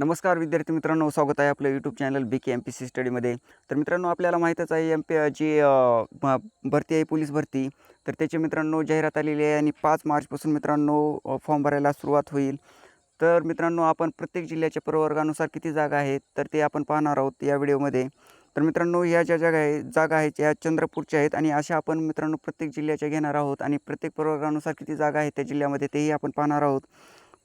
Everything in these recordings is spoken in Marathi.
नमस्कार विद्यार्थी मित्रांनो स्वागत आहे आपलं YouTube channel B K M P C स्टडीमध्ये तर मित्रांनो आपल्याला माहीतच आहे एम पी जी भरती आहे पोलीस भरती. तर त्याची मित्रांनो जाहिरात आलेली आहे आणि पाच मार्चपासून मित्रांनो फॉर्म भरायला सुरुवात होईल. तर मित्रांनो आपण प्रत्येक जिल्ह्याच्या प्रवर्गानुसार किती जागा आहेत तर ते आपण पाहणार आहोत या व्हिडिओमध्ये. तर मित्रांनो ह्या ज्या जागा आहेत जागा आहेत या चंद्रपूरच्या आहेत आणि अशा आपण मित्रांनो प्रत्येक जिल्ह्याच्या घेणार आहोत आणि प्रत्येक प्रवर्गानुसार किती जागा आहेत त्या जिल्ह्यामध्ये तेही आपण पाहणार आहोत.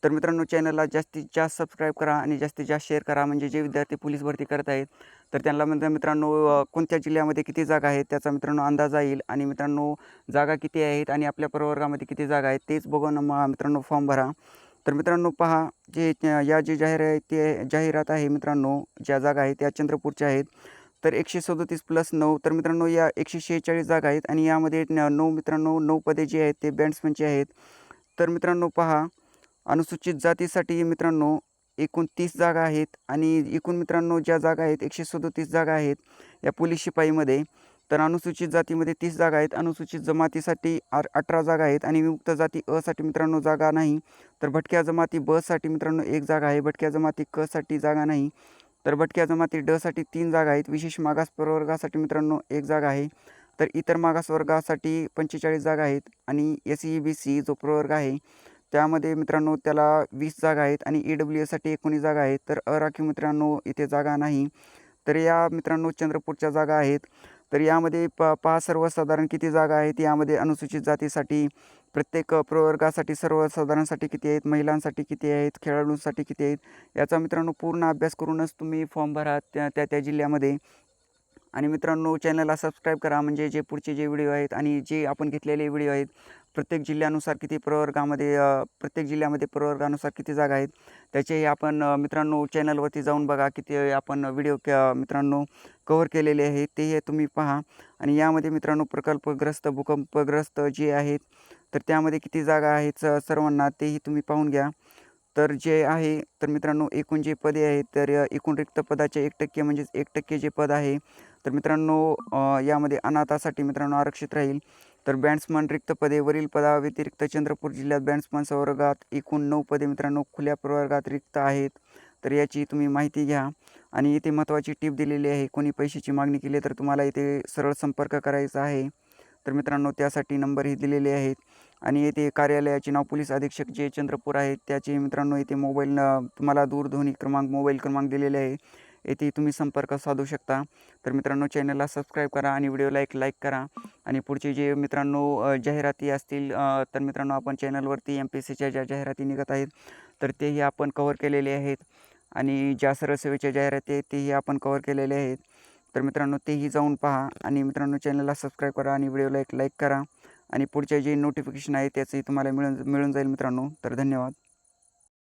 तर मित्रांनो चॅनलला जास्तीत जास्त सबस्क्राईब करा आणि जास्तीत जास्त शेअर करा. म्हणजे जे विद्यार्थी पोलीस भरती करत आहेत तर त्यांना म्हणजे मित्रांनो कोणत्या जिल्ह्यामध्ये किती जागा आहेत? त्याचा मित्रांनो अंदाज येईल. आणि मित्रांनो जागा किती आहेत आणि आपल्या प्रवर्गामध्ये किती जागा आहेत तेच बघून मित्रांनो फॉर्म भरा. तर मित्रांनो पहा जे या जे जाहीर आहे ते जाहिरात आहे मित्रांनो ज्या जागा आहेत त्या चंद्रपूरच्या आहेत. तर एकशे सदोतीस प्लस नऊ तर मित्रांनो या एकशे शेहेचाळीस जागा आहेत. आणि यामध्ये नऊ मित्रांनो नऊ पदे जी आहेत ते बँड्समनची आहेत. तर मित्रांनो पहा अनुसूचित जातीसाठी मित्रांनो एकूण तीस जागा आहेत आणि एकूण मित्रांनो ज्या जागा आहेत एकशे सदोतीस जागा आहेत या पोलीस शिपाईमध्ये तर अनुसूचित जातीमध्ये तीस जागा आहेत. अनुसूचित जमातीसाठी आर अठरा जागा आहेत आणि विमुक्त जाती असाठी मित्रांनो जागा नाही. तर भटक्या जमाती बसाठी मित्रांनो एक जागा आहे. भटक्या जमाती क साठी जागा नाही. तर भटक्या जमाती ड साठी तीन जागा आहेत. विशेष मागास प्रवर्गासाठी मित्रांनो एक जागा आहे. तर इतर मागासवर्गासाठी पंचेचाळीस जागा आहेत आणि एस ई बी सी जो प्रवर्ग आहे त्यामध्ये मित्रांनो त्याला वीस जागा आहेत आणि ई डब्ल्यू एसाठी एकोणीस जागा आहेत. तर अराखीव मित्रांनो इथे जागा नाही. तर या मित्रांनो चंद्रपूरच्या जागा आहेत. तर यामध्ये प पहा सर्वसाधारण किती जागा आहेत. यामध्ये अनुसूचित जातीसाठी प्रत्येक प्रवर्गासाठी सर्वसाधारणसाठी किती आहेत? महिलांसाठी किती आहेत? खेळाडूंसाठी किती आहेत? याचा मित्रांनो पूर्ण अभ्यास करूनच तुम्ही फॉर्म भरा त्या त्या त्या जिल्ह्यामध्ये. आणि मित्रांनो चॅनलला सबस्क्राईब करा. म्हणजे जे पुढचे जे व्हिडिओ आहेत आणि जे आपण घेतलेले व्हिडिओ आहेत प्रत्येक जिल्ह्यानुसार किती प्रवर्गामध्ये प्रत्येक जिल्ह्यामध्ये प्रवर्गानुसार किती जागा आहेत त्याचेही आपण मित्रांनो चॅनलवरती जाऊन बघा किती आपण व्हिडिओ मित्रांनो कव्हर केलेले आहेत तेही तुम्ही पहा. आणि यामध्ये मित्रांनो प्रकल्पग्रस्त भूकंपग्रस्त जे आहेत तर त्यामध्ये किती जागा आहेत सर्वांना तेही तुम्ही पाहून घ्या. तर जे आहे तर मित्रांनो एकूण जे पदे आहेत तर एकूण रिक्त पदाचे एक टक्के म्हणजेच एक टक्के जे पद आहे तर मित्रांनो यामध्ये अनाथासाठी मित्रांनो आरक्षित राहील. तर बँड्समन रिक्त पदे वरील पदाव्यतिरिक्त चंद्रपूर जिल्ह्यात बॅट्समन संवर्गात एकूण नऊ पदे मित्रांनो खुल्या प्रवर्गात रिक्त आहेत. तर याची तुम्ही माहिती घ्या. आणि इथे महत्त्वाची टीप दिलेली आहे कोणी पैशाची मागणी केली तर तुम्हाला इथे सरळ संपर्क करायचा आहे. तर मित्रांनो त्यासाठी नंबरही दिलेले आहेत. आणि येथे कार्यालयाचे नाव पोलीस अधीक्षक जे चंद्रपूर आहेत त्याचे मित्रांनो इथे मोबाईल तुम्हाला दूरध्वनी क्रमांक मोबाईल क्रमांक दिलेले आहे. येथे तुम्ही संपर्क साधू शकता. तर मित्रांनो चॅनलला सबस्क्राईब करा आणि व्हिडिओला एक लाईक करा. आणि पुढचे जे मित्रांनो जाहिराती असतील तर मित्रांनो आपण चॅनलवरती एम पी एस सीच्या ज्या जाहिराती निघत आहेत तर तेही आपण कव्हर केलेले आहेत. आणि ज्या सरळ सेवेच्या जाहिराती आहेत तेही आपण कव्हर केलेले आहेत. तर मित्रांनो तेही जाऊन पहा. आणि मित्रांनो चॅनलला सबस्क्राईब करा आणि व्हिडिओला एक लाईक करा. आणि पुढचे जे नोटिफिकेशन आहे त्याचंही तुम्हाला मिळून मिळून जाईल मित्रांनो. तर धन्यवाद.